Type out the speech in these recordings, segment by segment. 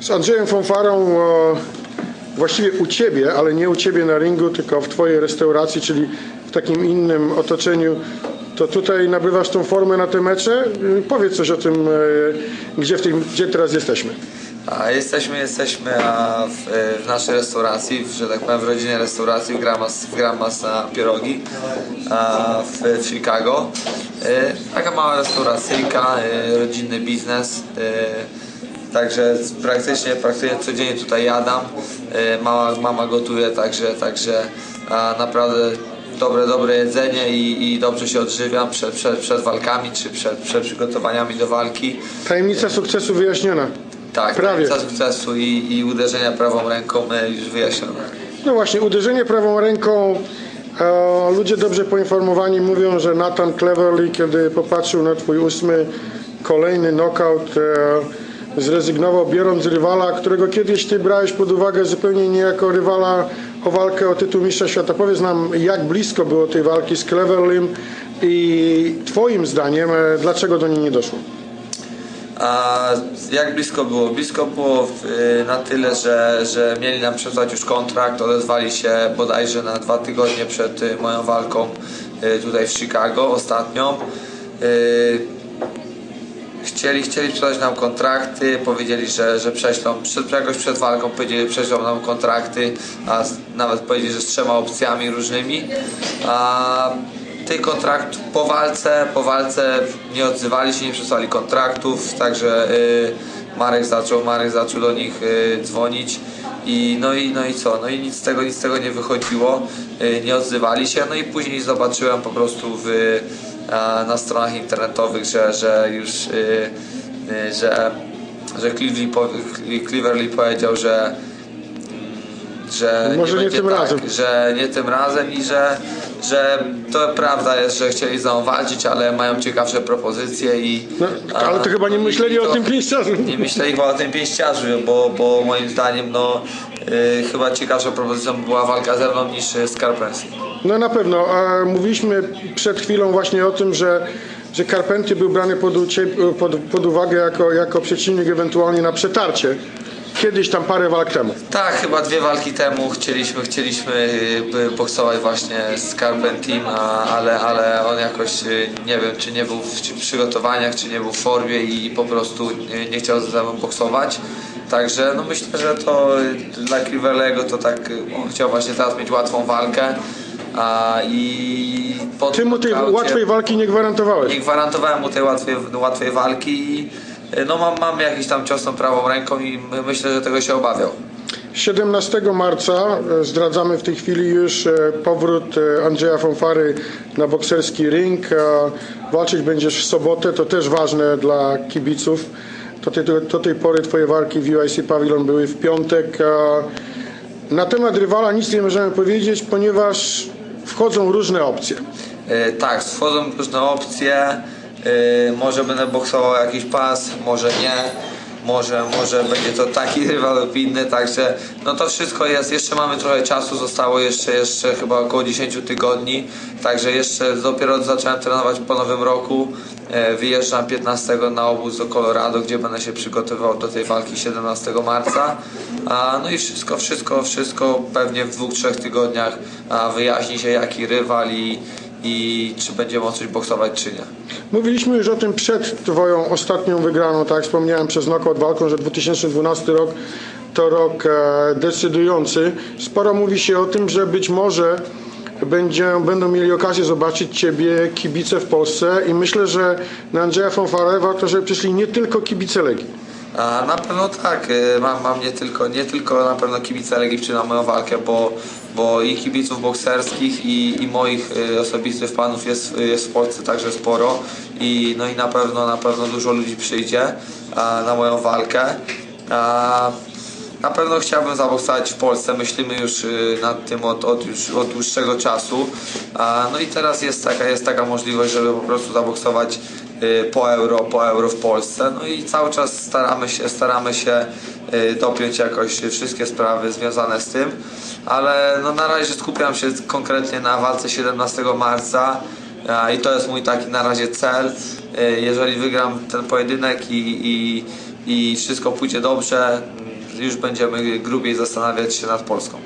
Z Andrzejem Fonfarą e, właściwie u Ciebie, ale nie u Ciebie na ringu, tylko w Twojej restauracji, czyli w takim innym otoczeniu. To tutaj nabywasz tą formę na te mecze? Powiedz coś o tym, e, gdzie, w tym, gdzie teraz jesteśmy. A jesteśmy, jesteśmy a w, w naszej restauracji, w, że tak powiem w rodzinie restauracji w Gramas, w Gramas na Pierogi a w, w Chicago. E, taka mała restauracyjka, e, rodzinny biznes. E, także praktycznie, praktycznie codziennie tutaj jadam. E, mama, mama gotuje, także, także naprawdę dobre, dobre jedzenie i, i dobrze się odżywiam przed, przed, przed walkami czy przed, przed przygotowaniami do walki. Tajemnica sukcesu wyjaśniona. Tak, Prawie. prawie. sukcesu i, i uderzenia prawą ręką e, już wyjaśnione. No właśnie, uderzenie prawą ręką. E, ludzie dobrze poinformowani mówią, że Nathan Cleverly, kiedy popatrzył na twój ósmy kolejny knockout, e, zrezygnował, biorąc rywala, którego kiedyś ty brałeś pod uwagę zupełnie nie jako rywala o walkę o tytuł mistrza świata. Powiedz nam, jak blisko było tej walki z Cleverlym i twoim zdaniem, e, dlaczego do niej nie doszło? A jak blisko było? Blisko było y, na tyle, że, że mieli nam przesłać już kontrakt, odezwali się bodajże na dwa tygodnie przed y, moją walką tutaj w Chicago ostatnią. Chcieli, chcieli sprzedać nam kontrakty, powiedzieli, że, że prześlą, przed, jakoś przed walką powiedzieli, że prześlą nam kontrakty, a nawet powiedzieli, że z trzema opcjami różnymi. A tych kontraktów po walce, po walce nie odzywali się, nie przesłali kontraktów, także y, Marek zaczął, Marek zaczął do nich y, dzwonić. I, no, i, no i co? No i nic z tego, nic z tego nie wychodziło, y, nie odzywali się, no i później zobaczyłem po prostu w, na stronach internetowych, że, że już y, y, że, że Cleverly, po, Cleverly powiedział, że że Może nie będzie tym tak, razem. że nie tym razem i że, że to prawda jest, że chcieli z nami walczyć, ale mają ciekawsze propozycje i No, ale to chyba nie no myśleli o to- tym pięściarzu. nie myśleli chyba o tym pięściarzu, bo, bo moim zdaniem no, y, chyba ciekawszą propozycją była walka ze mną niż y, z Carpensy. No na pewno. Mówiliśmy przed chwilą właśnie o tym, że, że Carpentier był brany pod, pod, pod uwagę jako, jako przeciwnik ewentualnie na przetarcie. Kiedyś tam parę walk temu. Tak, chyba dwie walki temu chcieliśmy, chcieliśmy y, boksować właśnie z Carpentim, a- ale, ale on jakoś y, nie wiem, czy nie był w przygotowaniach, czy nie był w formie i po prostu nie, nie chciał ze mną boksować. Także no myślę, że to y, dla Crivelego to tak, on chciał właśnie teraz mieć łatwą walkę. A, i po Ty mu tej łatwej walki nie gwarantowałeś. nie gwarantowałem mu tej łatwej, łatwej walki i y, no mam, mam jakiś tam cios tą prawą ręką i my- myślę, że tego się obawiał. 17 marca e, zdradzamy w tej chwili już e, powrót e, Andrzeja Fonfary na bokserski ring. E, Walczyć będziesz w sobotę, to też ważne dla kibiców. Do tej, do tej pory twoje walki w UIC Pavilion były w piątek. E, Na temat rywala nic nie możemy powiedzieć, ponieważ wchodzą różne opcje. E, tak, wchodzą różne opcje. E, może będę boksował jakiś pas, może nie. Może, może będzie to taki rywal lub inny, także no to wszystko jest, jeszcze mamy trochę czasu, zostało jeszcze, jeszcze chyba około 10 tygodni, także jeszcze dopiero zacząłem trenować po nowym roku, wyjeżdżam 15 na obóz do Colorado, gdzie będę się przygotowywał do tej walki 17 marca, no i wszystko, wszystko, wszystko pewnie w dwóch, trzech tygodniach wyjaśni się jaki rywal i, i czy będzie mógł coś boksować czy nie. Mówiliśmy już o tym przed twoją ostatnią wygraną, tak wspomniałem przez knockout walką, że 2012 rok to rok e, decydujący. Sporo mówi się o tym, że być może będzie, będą mieli okazję zobaczyć Ciebie kibice w Polsce i myślę, że na Andrzeja Fonfarę warto, żeby przyszli nie tylko kibice Legii. A na pewno tak, y, mam, mam nie, tylko, nie tylko na pewno kibice Legii na moją walkę, bo, bo i kibiców bokserskich i, i moich y, osobistych fanów jest, jest w Polsce także sporo i, no i na pewno na pewno dużo ludzi przyjdzie na moją walkę. Na pewno chciałbym zaboksować w Polsce, myślimy już y, nad tym od, od, już od dłuższego czasu. No i teraz jest taka, jest taka możliwość, żeby po prostu zaboksować y, po euro, po euro w Polsce. No i cały czas staramy się, staramy się y, dopiąć jakoś wszystkie sprawy związane z tym, ale no na razie skupiam się konkretnie na walce 17 marca. I to jest mój taki na razie cel. jeżeli wygram ten pojedynek i, i, i wszystko pójdzie dobrze, już będziemy grubiej zastanawiać się nad Polską.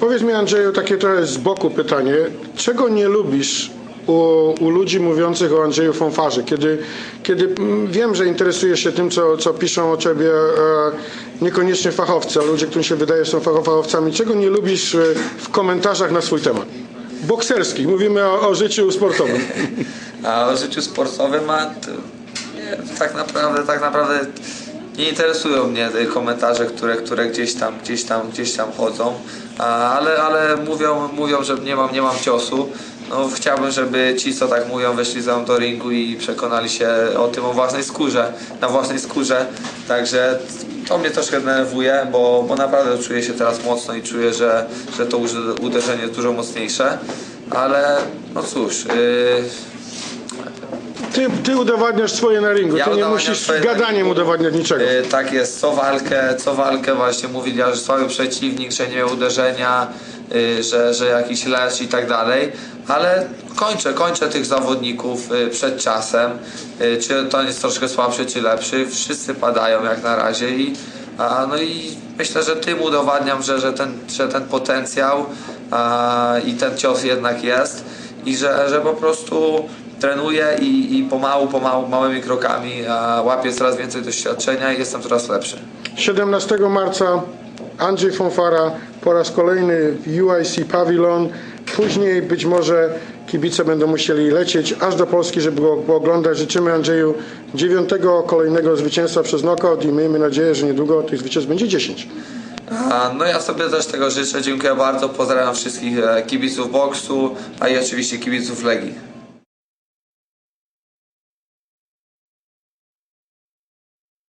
Powiedz mi Andrzeju, takie trochę z boku pytanie. Czego nie lubisz u, u ludzi mówiących o Andrzeju Fonfarze? Kiedy, kiedy mm, wiem, że interesujesz się tym, co, co piszą o ciebie e, niekoniecznie fachowcy, a ludzie, którym się wydaje, są facho- fachowcami. Czego nie lubisz e, w komentarzach na swój temat? Bokserskich. Mówimy o, o życiu sportowym. A o życiu sportowym, a t- nie, tak naprawdę, tak naprawdę nie interesują mnie te komentarze, które, które gdzieś tam, gdzieś tam, gdzieś tam chodzą, ale, ale mówią, mówią, że nie mam, nie mam ciosu. No, chciałbym, żeby ci, co tak mówią, weszli ze mną do ringu i przekonali się o tym o własnej skórze, na własnej skórze. Także to mnie troszkę denerwuje, bo, bo naprawdę czuję się teraz mocno i czuję, że, że to uderzenie jest dużo mocniejsze. Ale no cóż, yy, Ty, ty udowadniasz swoje na ringu. Ja ty nie udowadniam musisz swoje na gadaniem ringu. udowadniać niczego. Y, Tak jest, co walkę, co walkę właśnie mówili, że słaby przeciwnik, że nie miał uderzenia, y, że, że jakiś lecz i tak dalej, ale kończę, kończę tych zawodników y, przed czasem, y, czy to jest troszkę słabszy, czy lepszy, wszyscy padają jak na razie i, a, no i myślę, że tym udowadniam, że, że, ten, że ten potencjał a, i ten cios jednak jest i że, że po prostu trenuję i, i pomału, pomału, małymi krokami łapię coraz więcej doświadczenia i jestem coraz lepszy. 17 marca Andrzej Fonfara po raz kolejny w UIC Pavilion. Później być może kibice będą musieli lecieć aż do Polski, żeby go oglądać. Życzymy Andrzeju dziewiątego kolejnego zwycięstwa przez knockout i miejmy nadzieję, że niedługo tych zwycięstw będzie 10. A, no ja sobie też tego życzę. Dziękuję bardzo. Pozdrawiam wszystkich e, kibiców boksu, a i oczywiście kibiców Legii.